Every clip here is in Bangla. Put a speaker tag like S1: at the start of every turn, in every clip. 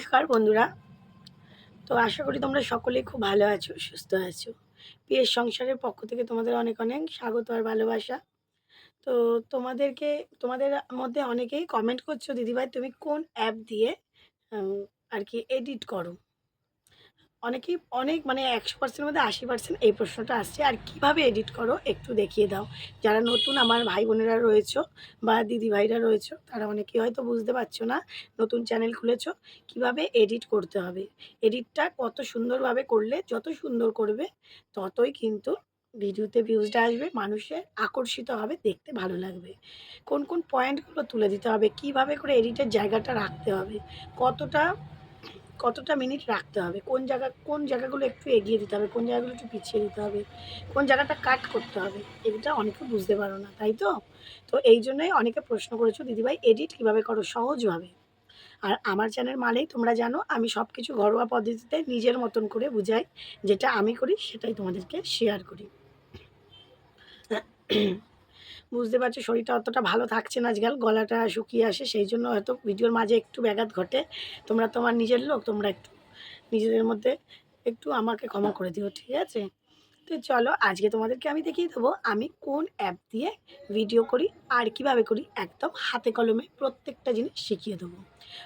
S1: নমস্কার বন্ধুরা। তো আশা করি তোমরা সকলেই খুব ভালো আছো, সুস্থ আছো। পিএস সংসারের পক্ষ থেকে তোমাদের অনেক অনেক স্বাগত আর ভালোবাসা। তো তোমাদেরকে, তোমাদের মধ্যে অনেকেই কমেন্ট করছ, দিদিভাই, তুমি কোন অ্যাপ দিয়ে আর কি এডিট করো? অনেকেই অনেক মানে একশো পার্সেন্টের মধ্যে আশি পার্সেন্ট এই প্রশ্নটা আসছে। আর কীভাবে এডিট করো একটু দেখিয়ে দাও। যারা নতুন আমার ভাই বোনেরা রয়েছো বা দিদি ভাইরা রয়েছো, তারা অনেকেই হয়তো বুঝতে পারছ না, নতুন চ্যানেল খুলেছো, কীভাবে এডিট করতে হবে? এডিটটা কত সুন্দরভাবে করলে যত সুন্দর করবে, ততই কিন্তু ভিডিওতে ভিউজটা আসবে মানুষের আকর্ষিত হবে, দেখতে ভালো লাগবে। কোন কোন পয়েন্টগুলো তুলে দিতে হবে, কীভাবে করে এডিটের জায়গাটা রাখতে হবে, কতটা কতটা মিনিট রাখতে হবে? কোন জায়গা, কোন জায়গাগুলো একটু এগিয়ে দিতে হবে? কোন জায়গাগুলো একটু পিছিয়ে দিতে হবে? কোন জায়গাটা কাট করতে হবে? এটা অনেকে বুঝতে পারো না, তাই তো? তো এই জন্যই অনেকে প্রশ্ন করেছ, দিদিভাই এডিট কীভাবে করো? সহজভাবে? আর আমার চ্যানেল মানেই তোমরা জানো, আমি সব কিছু ঘরোয়া পদ্ধতিতে নিজের মতন করে বুঝাই, যেটা আমি করি, সেটাই তোমাদেরকে শেয়ার করি। বুঝতে পারছ শরীরটা অতটা ভালো থাকছে না আজকাল, গলাটা শুকিয়ে আসে, সেই জন্য হয়তো ভিডিওর মাঝে একটু ব্যাঘাত ঘটে। তোমরা তোমার নিজের লোক, তোমরা একটু নিজেদের মধ্যে একটু আমাকে ক্ষমা করে দিও, ঠিক আছে? তো চলো আজকে তোমাদেরকে আমি দেখিয়ে দেবো, আমি কোন অ্যাপ দিয়ে ভিডিও করি আর কীভাবে করি একদম হাতে কলমে প্রত্যেকটা জিনিস শিখিয়ে দেবো।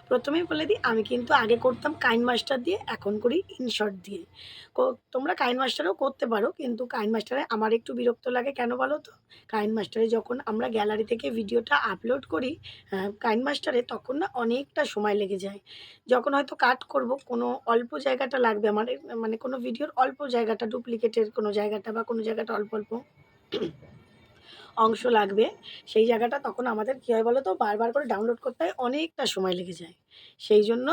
S1: প্রথমেই বলে দিই, আমি কিন্তু আগে করতাম কাইন মাস্টার দিয়ে, এখন করি ইনশর্ট দিয়ে। তোমরা কাইন মাস্টারও করতে পারো, কিন্তু কাইন মাস্টারে আমার একটু বিরক্ত লাগে, কেন বলো তো? কাইন মাস্টারে যখন আমরা গ্যালারি থেকে ভিডিওটা আপলোড করি কাইন মাস্টারে তখন না অনেকটা সময় লেগে যায়। যখন হয়তো কাট করব, কোনো অল্প জায়গাটা লাগবে আমার মানে কোনো ভিডিওর অল্প জায়গাটা ডুপ্লিকেটের কোনো জায়গাটা বা কোনো জায়গাটা অল্প অল্প অংশ লাগবে, সেই জায়গাটা তখন আমাদের কী হয় বলো তো বারবার করে ডাউনলোড করতে হয়, অনেকটা সময় লেগে যায়। সেই জন্য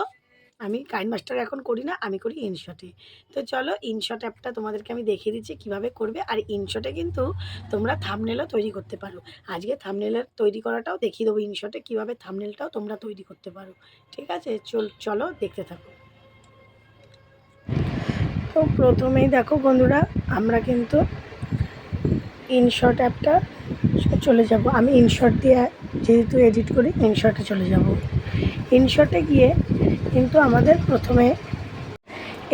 S1: আমি কাইন মাস্টার এখন করি না, আমি করি ইনশটে তো চলো ইনশট অ্যাপটা তোমাদেরকে আমি দেখিয়ে দিচ্ছি কীভাবে করবে, আর ইনশটে কিন্তু তোমরা থামনেলও তৈরি করতে পারো। আজকে থামনেলের তৈরি করাটাও দেখিয়ে দেবো ইনশটে কীভাবে থামনেলটাও তোমরা তৈরি করতে পারো। ঠিক আছে? চল, চলো দেখতে থাকো। তো প্রথমেই দেখো বন্ধুরা, আমরা কিন্তু ইনশর্ট অ্যাপটা চলে যাব। আমি ইনশর্ট দিয়ে যেহেতু এডিট করি ইনশর্টে চলে যাব। ইনশর্টে গিয়ে কিন্তু আমাদের প্রথমে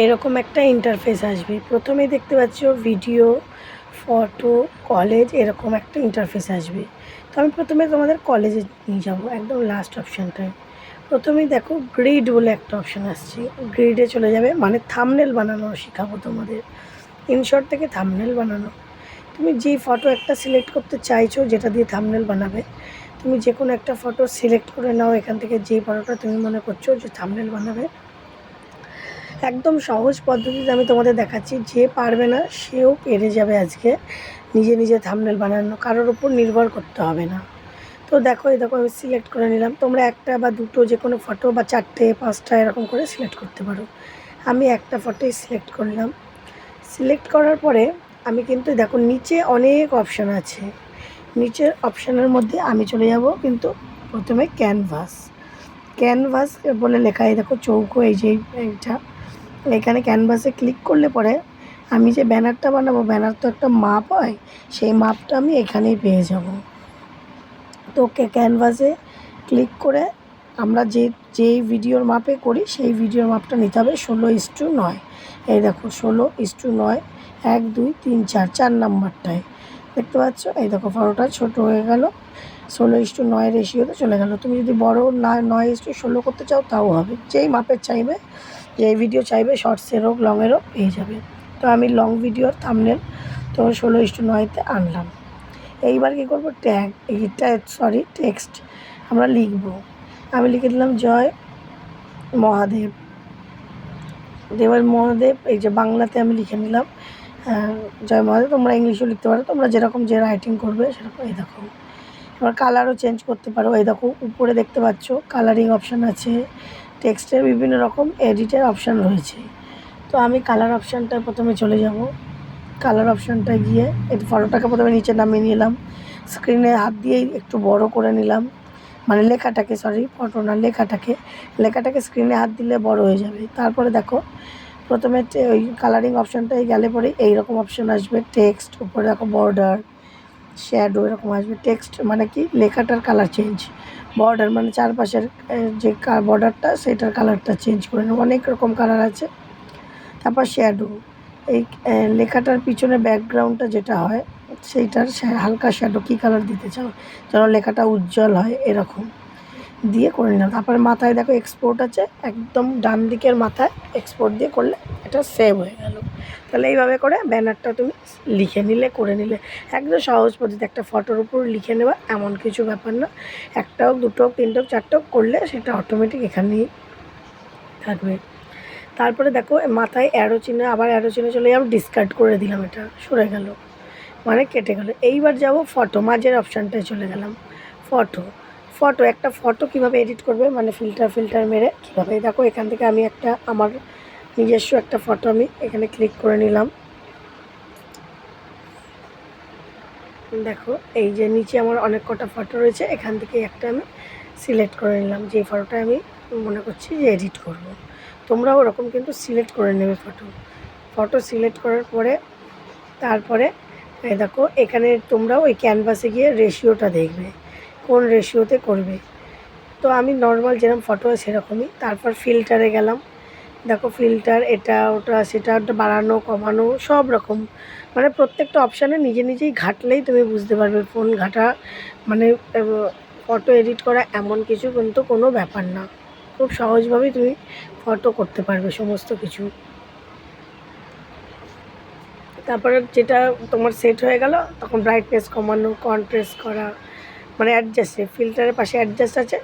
S1: এরকম একটা ইন্টারফেস আসবে। প্রথমে দেখতে পাচ্ছ ভিডিও ফটো কলেজ এরকম একটা ইন্টারফেস আসবে। তো আমি প্রথমে তোমাদের কলেজে নিয়ে যাব, একদম লাস্ট অপশানটায় প্রথমেই দেখো গ্রিড বলে একটা অপশান আসছে। গ্রিডে চলে যাবে মানে থামনেল বানানো শেখাবো তোমাদের। ইনশট থেকে থামনেল বানানো। তুমি যেই ফটো একটা সিলেক্ট করতে চাইছো, যেটা দিয়ে থামনেল বানাবে, তুমি যে কোনো একটা ফটো সিলেক্ট করে নাও এখান থেকে যেই ফটোটা তুমি মনে করছ যে থামনেল বানাবে। একদম সহজ পদ্ধতিতে আমি তোমাদের দেখাচ্ছি, যে পারবে না, সেও পেরে যাবে আজকে। নিজে নিজে থামনেল বানানো, কারোর উপর নির্ভর করতে হবে না। তো দেখো, এই দেখো, আমি সিলেক্ট করে নিলাম। তোমরা একটা বা দুটো যে কোনো ফটো বা চারটে, পাঁচটা এরকম করে সিলেক্ট করতে পারো। আমি একটা ফটোই সিলেক্ট করলাম সিলেক্ট করার পরে আমি কিন্তু দেখো, নিচে অনেক অপশান আছে। নিচের অপশানের মধ্যে আমি চলে যাব কিন্তু প্রথমে ক্যানভাস ক্যানভাস বলে লেখা, এই দেখো, চৌকো, এই যে, এইটা। এখানে ক্যানভাসে ক্লিক করলে পরে আমি যে ব্যানারটা বানাবো ব্যানার তো একটা মাপ হয়, সেই মাপটা আমি এখানেই পেয়ে যাব। তো ক্যানভাসে ক্লিক করে আমরা যে, যেই ভিডিওর মাপে করি, সেই ভিডিওর মাপটা নিতে হবে ষোলো ইস্টু নয়। এই দেখো, ষোলো ইস্টু নয়, এক, দুই, তিন, চার চার নাম্বারটায়। দেখতে পাচ্ছ? এই দেখো, ফটোটা ছোটো হয়ে গেল। ষোলো ইস্টু নয় রেশিওতে চলে গেল। তুমি যদি বড় না, নয় ইস্টু ষোলো করতে চাও, তাও হবে। যেই মাপের চাইবে, যেই ভিডিও চাইবে শর্টসের হোক লংয়েরও পেয়ে যাবে। তো আমি লং ভিডিওর থামনেল তো ষোলো ইস্টু নয়তে আনলাম। এইবার কী করব? ট্যাগ এইটা সরি টেক্সট আমরা লিখব। আমি লিখে দিলাম, জয় মহাদেব। দেবের মহাদেব, এই যে বাংলাতে আমি লিখে নিলাম জয় মহাদেব, তোমরা ইংলিশেও লিখতে পারো, তোমরা যেরকম যে রাইটিং করবে, সেরকম, এই দেখো। এবার কালারও চেঞ্জ করতে পারো, এই দেখো, উপরে দেখতে পাচ্ছ কালারিং অপশান আছে টেক্সটের বিভিন্ন রকম এডিটের অপশান রয়েছে। তো আমি কালার অপশানটা প্রথমে চলে যাব। কালার অপশানটা গিয়ে, এই ফটোটাকে প্রথমে নিচে নামিয়ে নিলাম। স্ক্রিনে হাত দিয়েই একটু বড় করে নিলাম। মানে লেখাটাকে সরি ফটো না, লেখাটাকে। লেখাটাকে স্ক্রিনে হাত দিলে বড় হয়ে যাবে। তারপরে দেখো, প্রথমে ওই কালারিং অপশানটাই গেলে পরে এইরকম অপশান আসবে টেক্সট উপরে দেখো বর্ডার শ্যাডো এরকম আসবে। টেক্সট মানে কি? লেখাটার কালার চেঞ্জ বর্ডার মানে চারপাশের যে বর্ডারটা সেটার কালারটা চেঞ্জ করে নেব। অনেক রকম কালার আছে। তারপর শ্যাডো এই লেখাটার পিছনে ব্যাকগ্রাউন্ডটা যেটা হয়, সেইটার হালকা শ্যাডো কী কালার দিতে চাও? যেন লেখাটা উজ্জ্বল হয় এরকম। দিয়ে করে নিলাম। তারপরে মাথায় দেখো এক্সপোর্ট আছে, একদম ডান দিকের মাথায় এক্সপোর্ট দিয়ে করলে এটা সেভ হয়ে গেল। তাহলে এইভাবে করে ব্যানারটা তুমি লিখে নিলে, করে নিলে। একদম সহজ পদ্ধতি, একটা ফটোর উপর লিখে নেওয়া এমন কিছু ব্যাপার না। একটা হোক দুটো হোক তিনটে হোক চারটে হোক করলে সেটা অটোমেটিক এখানেই থাকবে। তারপরে দেখো, মাথায় অ্যারো চিহ্ন, আবার অ্যারো চিহ্ন চলে যাব ডিসকার্ড করে দিলাম এটা, সরে গেল। মানে কেটে গেল। এইবার যাব ফটো মাঝের অপশানটায় চলে গেলাম। ফটো ফটো একটা ফটো কীভাবে এডিট করবে? মানে ফিল্টার ফিল্টার মেরে কীভাবে? দেখো, এখান থেকে আমি একটা, আমার নিজস্ব একটা ফটো আমি এখানে ক্লিক করে নিলাম। দেখো, এই যে নিচে আমার অনেক কটা ফটো রয়েছে, এখান থেকে একটা আমি সিলেক্ট করে নিলাম। যে ফটোটা আমি মনে করছি যে এডিট করব। তোমরাও ওরকম কিন্তু সিলেক্ট করে নেবে ফটো ফটো সিলেক্ট করার পরে, তারপরে দেখো, এখানে তোমরাও ওই ক্যানভাসে গিয়ে রেশিওটা দেখবে, কোন রেশিওতে করবে। তো আমি নর্মাল যেরকম ফটো হয় সেরকমই, তারপর ফিল্টারে গেলাম। দেখো ফিল্টার এটা, ওটা, সেটা বাড়ানো, কমানো, সব রকম। মানে প্রত্যেকটা অপশানে নিজে নিজেই ঘাটলেই তুমি বুঝতে পারবে ফোন ঘাটা মানে ফটো এডিট করা এমন কিছু কিন্তু কোনো ব্যাপার না। খুব সহজভাবেই তুমি ফটো করতে পারবে সমস্ত কিছু। তারপরে যেটা তোমার সেট হয়ে গেল, তখন ব্রাইটনেস কমানো কন্ট্রাস্ট করা মানে অ্যাডজাস্টে ফিল্টারের পাশে অ্যাডজাস্ট আছে,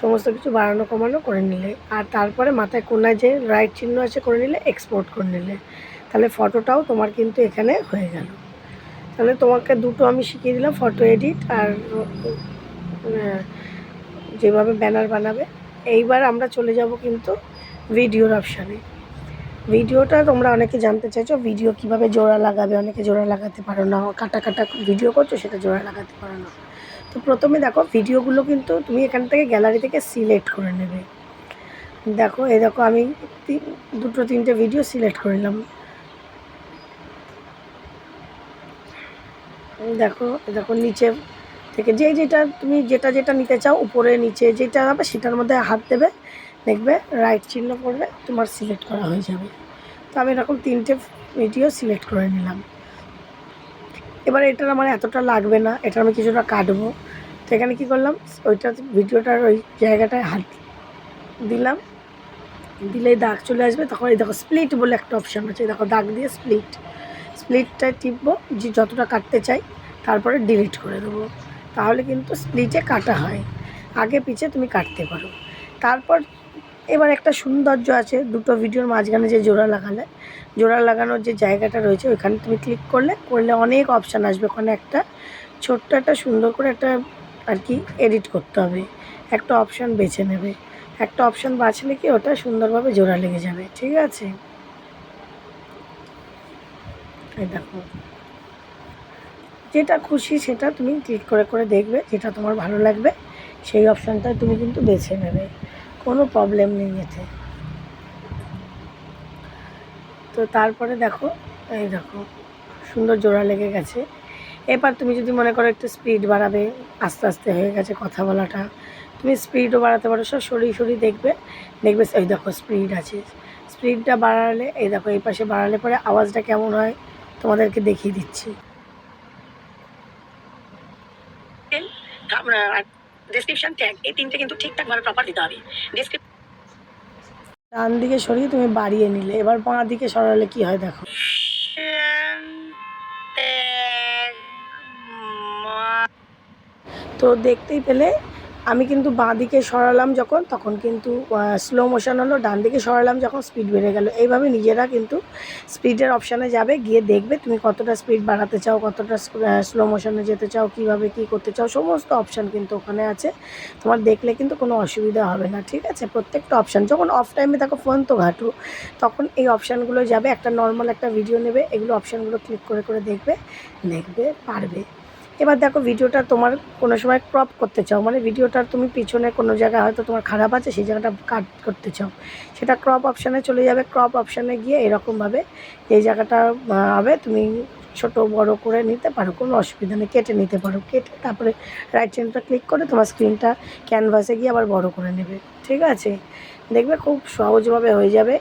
S1: সমস্ত কিছু বাড়ানো, কমানো করে নিলে। আর তারপরে মাথায় কোনায় যে রাইট চিহ্ন আছে করে নিলে এক্সপোর্ট করে নিলে। তাহলে ফটোটাও তোমার কিন্তু এখানে হয়ে গেল। তাহলে তোমাকে দুটো আমি শিখিয়ে দিলাম ফটো এডিট আর যেভাবে ব্যানার বানাবে। এইবার আমরা চলে যাব কিন্তু ভিডিওর অপশানে। ভিডিওটা তোমরা অনেকে জানতে চাইছো, ভিডিও কীভাবে জোড়া লাগাবে, অনেকে জোড়া লাগাতে পারো না, কাটা কাটা ভিডিও করছ সেটা জোড়া লাগাতে পারো না। তো প্রথমে দেখো, ভিডিওগুলো কিন্তু তুমি এখান থেকে গ্যালারি থেকে সিলেক্ট করে নেবে। দেখো, এই দেখো, আমি দুটো তিনটে ভিডিও সিলেক্ট করে নিলাম। দেখো দেখো, নিচে থেকে যে যেটা তুমি যেটা যেটা নিতে চাও, উপরে, নিচে যেটা হবে সেটার মধ্যে হাত দেবে, দেখবে রাইট চিহ্ন করবে তোমার সিলেক্ট করা হয়ে যাবে। তো আমি এরকম তিনটে ভিডিও সিলেক্ট করে নিলাম। এবার এটার আমার এতটা লাগবে না এটা আমি কিছুটা কাটবো। তো এখানে কী করলাম, ওইটা ভিডিওটার ওই জায়গাটায় হাত দিলাম। দিলেই দাগ চলে আসবে, তখন এই দেখো স্প্লিট বলে একটা অপশান আছে দেখো দাগ দিয়ে স্প্লিট স্প্লিটটায় টিপবো, যে যতটা কাটতে চাই, তারপরে ডিলিট করে দেবো। তাহলে কিন্তু স্প্লিটে কাটা হয়। আগে পিছে তুমি কাটতে পারো। তারপর এবার একটা সৌন্দর্য আছে, দুটো ভিডিওর মাঝখানে যে জোড়া লাগালে, জোড়া লাগানোর যে জায়গাটা রয়েছে, ওইখানে তুমি ক্লিক করলে করলে অনেক অপশান আসবে। ওখানে একটা ছোট্ট একটা সুন্দর করে একটা আর কি এডিট করতে হবে। একটা অপশান বেছে নেবে। একটা অপশান বাছলে কি ওটা সুন্দরভাবে জোড়া লেগে যাবে। ঠিক আছে? দেখো। যেটা খুশি সেটা তুমি ক্লিক করে করে দেখবে যেটা তোমার ভালো লাগবে, সেই অপশানটা তুমি কিন্তু বেছে নেবে। কোনো প্রবলেম নেই এতে। তো তারপরে দেখো, এই দেখো, সুন্দর জোড়া লেগে গেছে। এবার তুমি যদি মনে করো একটু স্পিড বাড়াবে, আস্তে আস্তে হয়ে গেছে কথা বলাটা, তুমি স্পিডও বাড়াতে পারো। সব সরিয়ে সরিয়ে দেখবে দেখবে এই দেখো স্পিড আছে। স্পিডটা বাড়ালে, এই দেখো এই পাশে বাড়ালে পরে আওয়াজটা কেমন হয়, তোমাদেরকে দেখিয়ে দিচ্ছি।
S2: ডেসক্রিপশন ট্যাগ এই তিনটে কিন্তু ঠিকঠাক ভাবে প্রপার দিতে হবে। ডেসক্রিপশন
S1: ডান দিকে সরিয়ে তুমি বাড়িয়ে নিলে এবার বাঁ দিকে সরালে কি হয় দেখো। তো দেখতেই পেলে আমি কিন্তু বাঁ দিকে সরালাম যখন, তখন কিন্তু স্লো মোশন হলো, ডান দিকে সরালাম যখন স্পিড বেড়ে গেল। এইভাবে নিজেরা কিন্তু স্পিডের অপশানে যাবে, গিয়ে দেখবে তুমি কতটা স্পিড বাড়াতে চাও, কতটা স্লো মোশনে যেতে চাও, কীভাবে কি করতে চাও, সমস্ত অপশান কিন্তু ওখানে আছে। তোমার দেখলে কিন্তু কোনো অসুবিধা হবে না, ঠিক আছে? প্রত্যেকটা অপশান যখন অফ টাইমে দেখো ফোন তো ঘাটো, তখন এই অপশানগুলো যাবে, একটা নর্মাল একটা ভিডিও নেবে, এগুলো অপশানগুলো ক্লিক করে করে দেখবে দেখবে, পারবে। এবার দেখো ভিডিওটা তোমার কোনো সময় ক্রপ করতে চাও মানে ভিডিওটার তুমি পিছনে কোনো জায়গায় হয়তো তোমার খারাপ আছে, সেই জায়গাটা কাট করতে চাও, সেটা ক্রপ অপশানে চলে যাবে ক্রপ অপশানে গিয়ে এরকমভাবে এই জায়গাটা হবে, তুমি ছোট বড় করে নিতে পারো, কোনো অসুবিধা নেই, কেটে নিতে পারো, কেটে তারপরে রাইট চেনটা ক্লিক করে তোমার স্ক্রিনটা ক্যানভাসে গিয়ে আবার বড় করে নেবে, ঠিক আছে? দেখবে খুব সহজভাবে হয়ে যাবে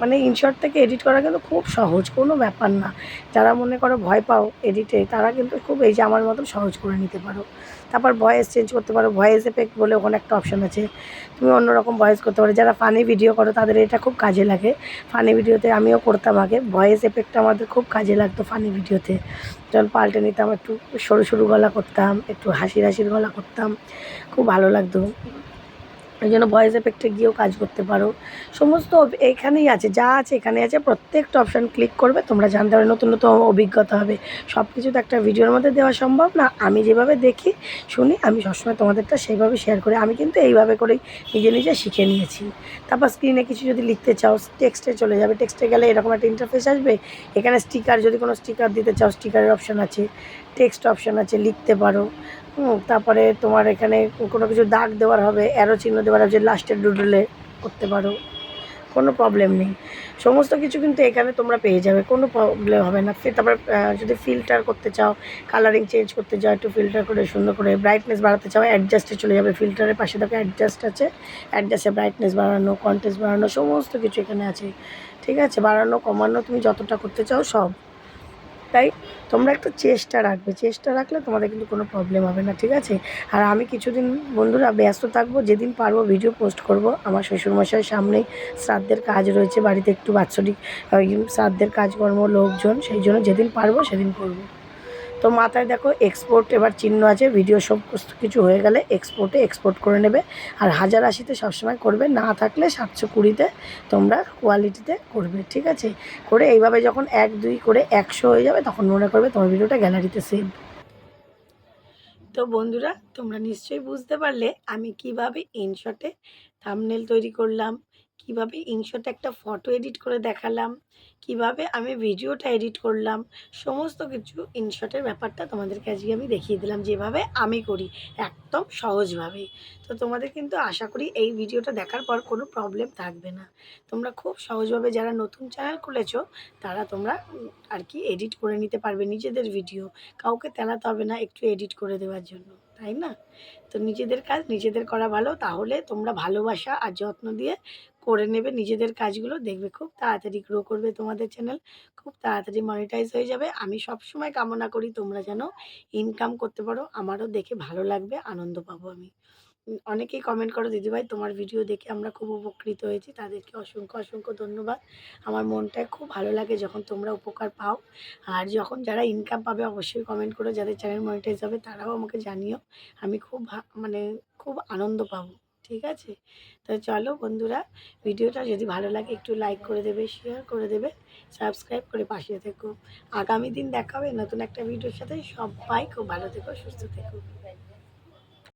S1: মানে ইনশর্ট থেকে এডিট করা কিন্তু খুব সহজ, কোনো ব্যাপার না। যারা মনে করো ভয় পাও এডিটে তারা কিন্তু খুব এই যে আমার মতো সহজ করে নিতে পারো। তারপর ভয়েস চেঞ্জ করতে পারো ভয়েস এফেক্ট বলে ওখানে একটা অপশান আছে। তুমি অন্যরকম ভয়েস করতে পারো। যারা ফানি ভিডিও করো, তাদের এটা খুব কাজে লাগে। ফানি ভিডিওতে আমিও করতাম আগে। ভয়েস এফেক্টটা আমাদের খুব কাজে লাগতো ফানি ভিডিওতে যখন পাল্টে নিতাম, একটু সরু সরু গলা করতাম, একটু হাসির হাসির গলা করতাম। খুব ভালো লাগতো। এই জন্য ভয়েস এফেক্টে গিয়েও কাজ করতে পারো। সমস্ত এখানেই আছে, যা আছে এখানে আছে। প্রত্যেকটা অপশান ক্লিক করবে, তোমরা জানতে পারবে নতুন নতুন অভিজ্ঞতা হবে। সব কিছু তো একটা ভিডিওর মধ্যে দেওয়া সম্ভব না। আমি যেভাবে দেখি, শুনি, আমি সবসময় তোমাদেরটা সেইভাবে শেয়ার করি। আমি কিন্তু এইভাবে করেই নিজে নিজে শিখে নিয়েছি। তারপর স্ক্রিনে কিছু যদি লিখতে চাও টেক্সটে চলে যাবে। টেক্সটে গেলে এরকম একটা ইন্টারফেস আসবে। এখানে স্টিকার যদি কোনো স্টিকার দিতে চাও স্টিকারের অপশান আছে। টেক্সট অপশান আছে, লিখতে পারো। তারপরে তোমার এখানে কোনো কিছু দাগ দেওয়ার হবে অ্যারো চিহ্ন দেওয়ার হবে লাস্টের ডুডলে করতে পারো, কোনো প্রবলেম নেই। সমস্ত কিছু কিন্তু এখানে তোমরা পেয়ে যাবে, কোনো প্রবলেম হবে না। তারপর যদি ফিল্টার করতে চাও কালারিং চেঞ্জ করতে চাও, একটু ফিল্টার করে, সুন্দর করে ব্রাইটনেস বাড়াতে চাও অ্যাডজাস্টে চলে যাবে ফিল্টারের পাশে দেখো অ্যাডজাস্ট আছে। অ্যাডজাস্টে ব্রাইটনেস বাড়ানো কন্টেস্ট বাড়ানো, সমস্ত কিছু এখানে আছে। ঠিক আছে, বাড়ানো, কমানো, তুমি যতটা করতে চাও সব। তাই তোমরা একটু চেষ্টা রাখবে। চেষ্টা রাখলে তোমাদের কিন্তু কোনো প্রবলেম হবে না, ঠিক আছে? আর আমি কিছুদিন বন্ধুরা ব্যস্ত থাকব, যেদিন পারব ভিডিও পোস্ট করব। আমার শ্বশুরমশাইয়ের সামনেই শ্রাদ্ধের কাজ রয়েছে, বাড়িতে একটু বাৎসরিক শ্রাদ্ধের কাজকর্ম, লোকজন, সেই জন্য যেদিন পারব সেদিন করব। তো মাথায় দেখো এক্সপোর্ট এবার চিহ্ন আছে ভিডিও সব কিছু হয়ে গেলে এক্সপোর্টে এক্সপোর্ট করে নেবে। আর হাজার আশিতে সবসময় করবে, না থাকলে সাতশো কুড়িতে তোমরা কোয়ালিটিতে করবে, ঠিক আছে? করে এইভাবে যখন এক, দুই করে একশো হয়ে যাবে, তখন মনে করবে তোমার ভিডিওটা গ্যালারিতে সেভ তো বন্ধুরা, তোমরা নিশ্চয়ই বুঝতে পারলে আমি কীভাবে ইনশটে থাম্বনেল তৈরি করলাম কীভাবে ইনশটে একটা ফটো এডিট করে দেখালাম, কীভাবে আমি ভিডিওটা এডিট করলাম, সমস্ত কিছু ইনশটের ব্যাপারটা তোমাদেরকে আজকে আমি দেখিয়ে দিলাম যেভাবে আমি করি একদম সহজভাবে তো তোমাদের কিন্তু আশা করি এই ভিডিওটা দেখার পর কোনো প্রবলেম থাকবে না। তোমরা খুব সহজভাবে যারা নতুন চ্যানেল খুলেছো, তারা তোমরা আর কি এডিট করে নিতে পারবে নিজেদের ভিডিও কাউকে তেলাতে হবে না একটু এডিট করে দেওয়ার জন্য। তাই না? তো নিজেদের কাজ নিজেদের করা ভালো, তাহলে তোমরা ভালোবাসা আর যত্ন দিয়ে করে নেবে নিজেদের কাজগুলো। দেখবে খুব তাড়াতাড়ি গ্রো করবে তোমাদের চ্যানেল খুব তাড়াতাড়ি মনিটাইজ হয়ে যাবে। আমি সব সময় কামনা করি তোমরা যেন ইনকাম করতে পারো, আমারও দেখে ভালো লাগবে, আনন্দ পাবো আমি। অনেকেই কমেন্ট করো, দিদিভাই, তোমার ভিডিও দেখে আমরা খুব উপকৃত হয়েছি। তাদেরকে অসংখ্য অসংখ্য ধন্যবাদ। আমার মনটায় খুব ভালো লাগে যখন তোমরা উপকার পাও। আর যখন যারা ইনকাম পাবে, অবশ্যই কমেন্ট করো। যাদের চ্যানেল মনিটাইজ হবে, তারাও আমাকে জানিও। আমি খুব মানে খুব আনন্দ পাবো। ঠিক আছে? তো চলো বন্ধুরা, ভিডিওটা যদি ভালো লাগে, একটু লাইক করে দেবে শেয়ার করে দেবে সাবস্ক্রাইব করে পাশে থেকো। আগামী দিন দেখা হবে নতুন একটা ভিডিওর সাথে। সবাই খুব ভালো থেকো, সুস্থ থেকো।